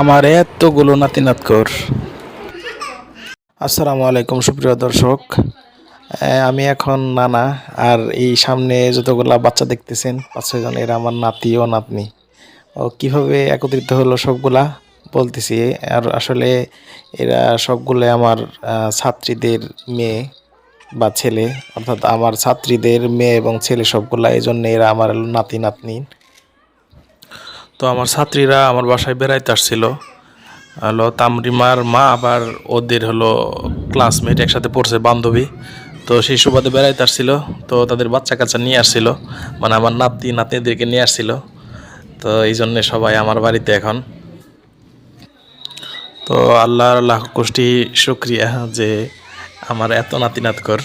আমার এতগুলো নাতি নাতকর আসসালামু আলাইকুম, সুপ্রিয় দর্শক। আমি এখন নানা, আর এই সামনে যতগুলা বাচ্চা দেখতেছেন, পাঁচ ছয়জন এরা আমার নাতি ও নাতনি। ও, কীভাবে একত্রিত হলো সবগুলা? বলতেছি, আর আসলে এরা সবগুলো আমার ছাত্রীদের মেয়ে বা ছেলে, অর্থাৎ আমার ছাত্রীদের মেয়ে এবং ছেলে সবগুলা এই জন্য এরা আমার নাতি নাতনি তো আমার ছাত্রীরা আমার বাসায় বেড়াইতে আসছিল। হলো তামরিমার মা আবার ওদের হলো ক্লাসমেট একসাথে পড়ছে, বান্ধবী। তো সেই সুবাদে বেড়াইতে আসছিল। তো তাদের বাচ্চা কাচ্চা নিয়ে আসছিল। মানে আমার নাতি নাতনিদেরকে নিয়ে আসছিল। তো এই জন্যে সবাই আমার বাড়িতে এখন। তো আল্লাহর লাখ কোষ্ঠী শুক্রিয়া যে আমার এত নাতি নাতকর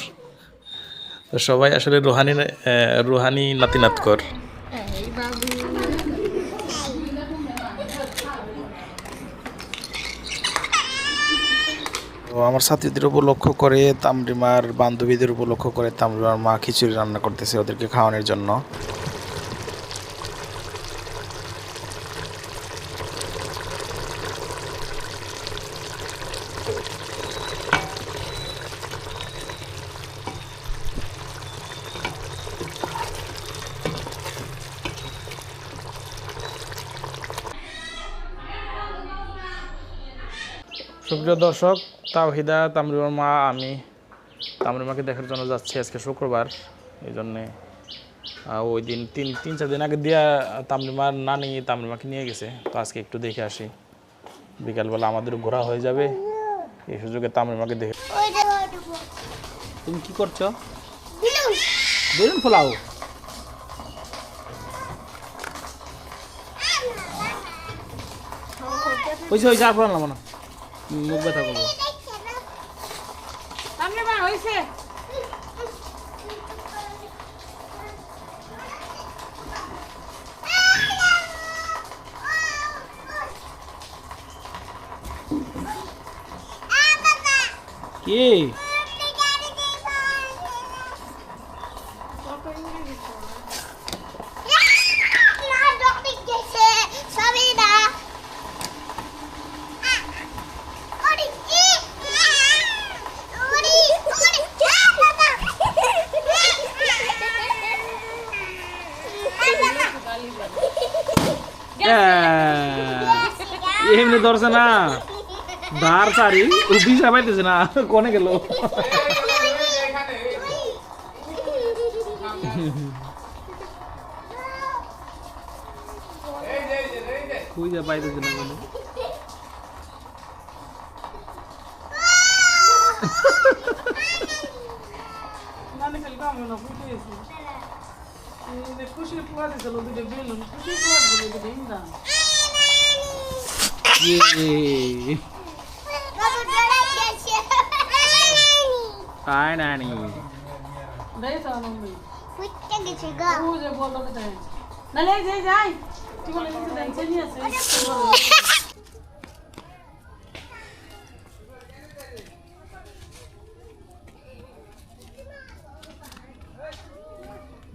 তো সবাই আসলে রুহানি রুহানি নাতি নাতকর আমার ছাত্রীদের লক্ষ্য করে তামরিমার বান্ধবীদের উপর লক্ষ্য করে তামরিমার মা খিচুড়ি রান্না করতেছে ওদেরকে খাওয়ানোর জন্য। সুপ্রিয় দর্শক তাওহিদা তামরিমার মা আমি তামরিমাকে দেখার জন্য যাচ্ছি আজকে শুক্রবার। এই জন্যে ওই দিন তিন তিন চার দিন আগে দিয়া তামরিমার নানি তামরিমাকে নিয়ে গেছে। তো আজকে একটু দেখে আসি। বিকালবেলা আমাদের ঘোরা হয়ে যাবে। এই সুযোগে তামরিমাকে দেখে তুমি কি করছ? বেলুন। ফোলাও। হয়েছে হয়েছে আর ফোলাম না। মুখ ব্যথা করব। হয়েছে কি? এমনি ধরছে না ধার সারি ও বিশা পাইতেছে না কোনে গেল খুঁজে পাইতেছে না কোনো নানি খালি কামে না ফুটে গেছে খুশি পোয়া দিছিল দুটো বেলুন খুশি পোয়া দিছিল দুটো ইন্দা ইয়ে তাই নানি দেয় তো আনন্দ গেছে গা ও যে বলল তো দেয় নালে যাই যাই তুই বলে কিছু দেয়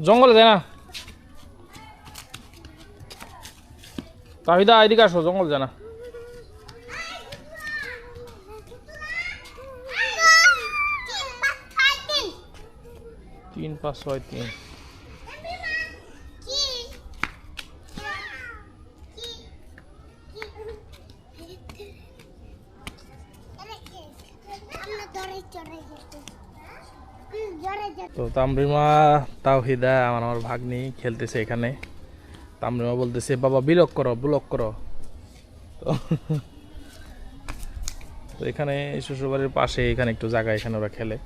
জঙ্গলে যায় না। তাহিদা এদিকে আসো জঙ্গল যায় না। তিন পাঁচ ছয় তিন। তো তামরিমা তাওহিদা আমার আমার ভাগ্নি খেলতেছে এখানে। তামরিমা বলতেছে, বাবা, বিলক করো, ব্লক করো। তো তো এখানে শ্বশুরবাড়ির পাশে এখানে একটু জায়গা, এখানে ওরা খেলে।